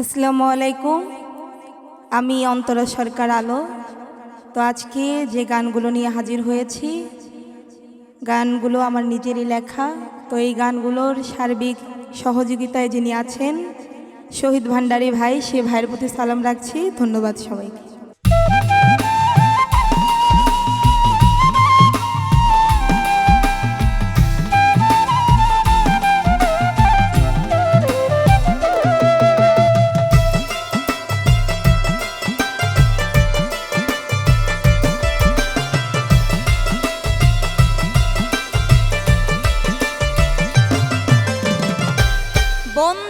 আসসালামু আলাইকুম। আমি অন্তরা সরকার আলো। তো আজকে যে গানগুলো নিয়ে হাজির হয়েছি, গানগুলো আমার নিজেরই লেখা। তো এই গানগুলোর সার্বিক সহযোগিতায় যিনি আছেন, শহীদ ভান্ডারী ভাই, সে ভাইয়ের প্রতি সালাম রাখছি। ধন্যবাদ সবাইকে। Bon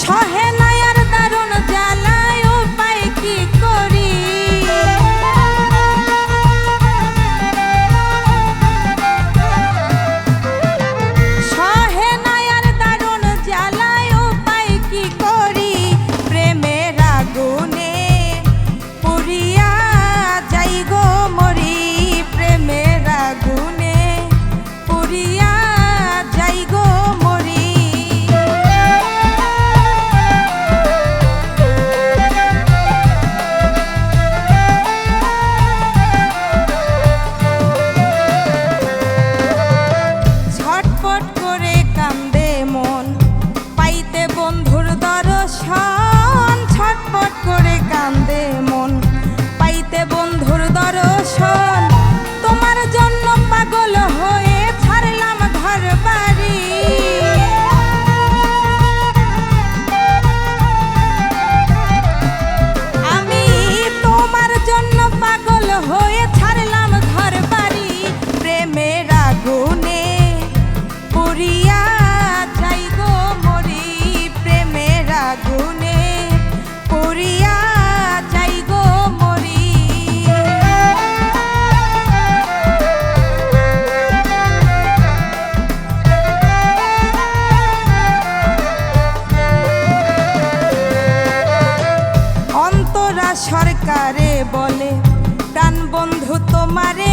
সহে নাই সরকারে বলে প্রাণ বন্ধু তোমারে